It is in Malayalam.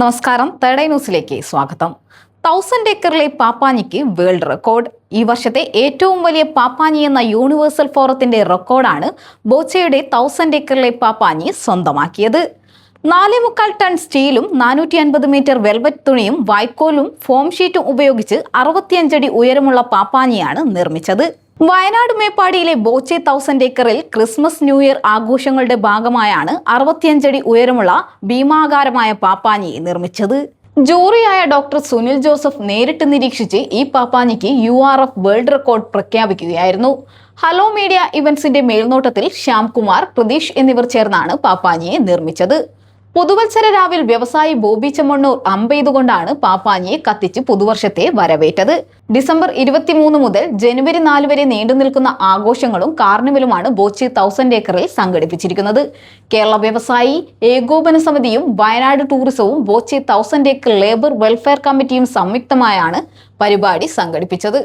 നമസ്കാരം. തേർഡ് ന്യൂസിലേക്ക് സ്വാഗതം. തൗസൻഡ് ഏക്കറിലെ പാപ്പാനിക്ക് വേൾഡ് റെക്കോർഡ്. ഈ വർഷത്തെ ഏറ്റവും വലിയ പാപ്പാനി എന്ന യൂണിവേഴ്സൽ ഫോറത്തിന്റെ റെക്കോർഡാണ് ബോച്ചയുടെ തൗസൻഡ് ഏക്കറിലെ പാപ്പാനി സ്വന്തമാക്കിയത്. നാലേ മുക്കാൽ ടൺ സ്റ്റീലും നാനൂറ്റി അൻപത് മീറ്റർ വെൽവെറ്റ് തുണിയും വൈക്കോലും ഫോം ഷീറ്റും ഉപയോഗിച്ച് അറുപത്തിയഞ്ചടി ഉയരമുള്ള പാപ്പാനിയാണ് നിർമ്മിച്ചത്. വയനാട് മേപ്പാടിയിലെ ബോച്ചെ തൗസൻഡ് ഏക്കറിൽ ക്രിസ്മസ് ന്യൂ ഇയർ ആഘോഷങ്ങളുടെ ഭാഗമായാണ് അറുപത്തിയഞ്ചടി ഉയരമുള്ള ഭീമാകാരമായ പാപ്പാനി നിർമ്മിച്ചത്. ജൂറിയായ ഡോക്ടർ സുനിൽ ജോസഫ് നേരിട്ട് നിരീക്ഷിച്ച് ഈ പാപ്പാനിക്ക് U R F world record പ്രഖ്യാപിക്കുകയായിരുന്നു. ഹലോ മീഡിയ ഇവന്റ്സിന്റെ മേൽനോട്ടത്തിൽ ശ്യാംകുമാർ പ്രതീഷ് എന്നിവർ ചേർന്നാണ് പാപ്പാനിയെ നിർമ്മിച്ചത്. പുതുവത്സര രാവിൽ വ്യവസായി ബോബി ചെമ്മണ്ണൂർ അമ്പെയ്തുകൊണ്ടാണ് പാപ്പാഞ്ഞിയെ കത്തിച്ച് പുതുവർഷത്തെ വരവേറ്റത്. ഡിസംബർ ഇരുപത്തിമൂന്ന് മുതൽ ജനുവരി നാല് വരെ നീണ്ടു നിൽക്കുന്ന ആഘോഷങ്ങളും കാർണിവലുമാണ് ബോച്ചി തൗസൻഡ് ഏക്കറിൽ സംഘടിപ്പിച്ചിരിക്കുന്നത്. കേരള വ്യവസായി ഏകോപന സമിതിയും Wayanad ടൂറിസവും Boche thousand acre labour welfare കമ്മിറ്റിയും സംയുക്തമായാണ് പരിപാടി സംഘടിപ്പിച്ചത്.